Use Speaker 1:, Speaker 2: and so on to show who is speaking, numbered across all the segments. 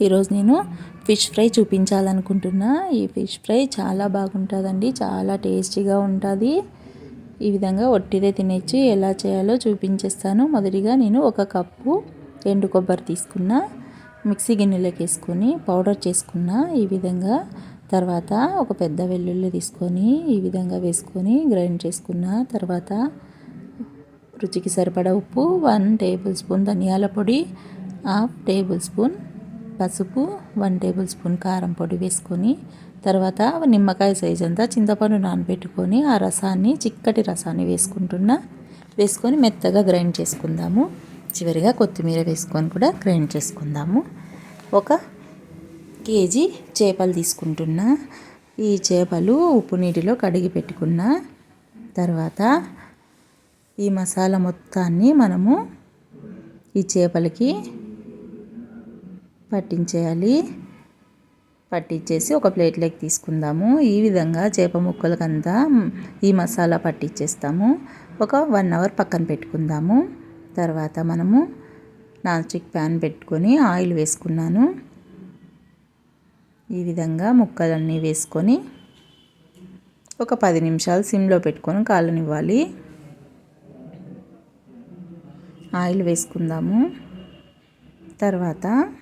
Speaker 1: ఈరోజు నేను fish fry చూపించాలనుకుంటున్నా. ఈ ఫిష్ ఫ్రై చాలా బాగుంటుందండి. చాలా టేస్టీగా ఉంటుంది. ఈ విధంగా ఒట్టిదే తినేచ్చి ఎలా చేయాలో చూపించేస్తాను. మొదటిగా నేను ఒక కప్పు ఎండు కొబ్బరి తీసుకున్న. మిక్సీ గిన్నెలోకి వేసుకొని పౌడర్ చేసుకున్న. ఈ విధంగా తర్వాత ఒక పెద్ద వెల్లుల్లి తీసుకొని ఈ విధంగా వేసుకొని గ్రైండ్ చేసుకున్న తర్వాత రుచికి సరిపడా ఉప్పు వన్ టేబుల్ స్పూన్ ధనియాల పొడి హాఫ్ టేబుల్ స్పూన్ పసుపు వన్ టేబుల్ స్పూన్ కారం పొడి వేసుకొని తర్వాత నిమ్మకాయ సైజ్ అంతా చింతపండు నానబెట్టుకొని ఆ రసాన్ని చిక్కటి రసాన్ని వేసుకుంటున్నా. వేసుకొని మెత్తగా గ్రైండ్ చేసుకుందాము. చివరిగా కొత్తిమీర వేసుకొని కూడా గ్రైండ్ చేసుకుందాము. ఒక కేజీ చేపలు తీసుకుంటున్నా. ఈ చేపలు ఉప్పు నీటిలో కడిగి పెట్టుకున్న. తర్వాత ఈ మసాలా మొత్తాన్ని మనము ఈ చేపలకి పట్టించేయాలి. పట్టించేసి ఒక ప్లేట్లోకి తీసుకుందాము. ఈ విధంగా చేప ముక్కలకంతా ఈ మసాలా పట్టించేస్తాము. ఒక వన్ అవర్ పక్కన పెట్టుకుందాము. తర్వాత మనము నాన్ స్టిక్ ప్యాన్ పెట్టుకొని ఆయిల్ వేసుకున్నాను. ఈ విధంగా ముక్కలన్నీ వేసుకొని ఒక పది నిమిషాలు సిమ్లో పెట్టుకొని కాలనివ్వాలి. ఆయిల్ వేసుకుందాము. తర్వాత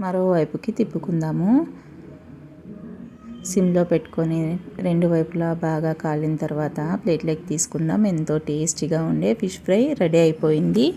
Speaker 1: మరోవైపుకి తిప్పుకుందాము. సిమ్లో పెట్టుకొని రెండు వైపులా బాగా కాలిన తర్వాత ప్లేట్లోకి తీసుకుందాం. ఎంతో టేస్టీగా ఉండే ఫిష్ ఫ్రై రెడీ అయిపోయింది.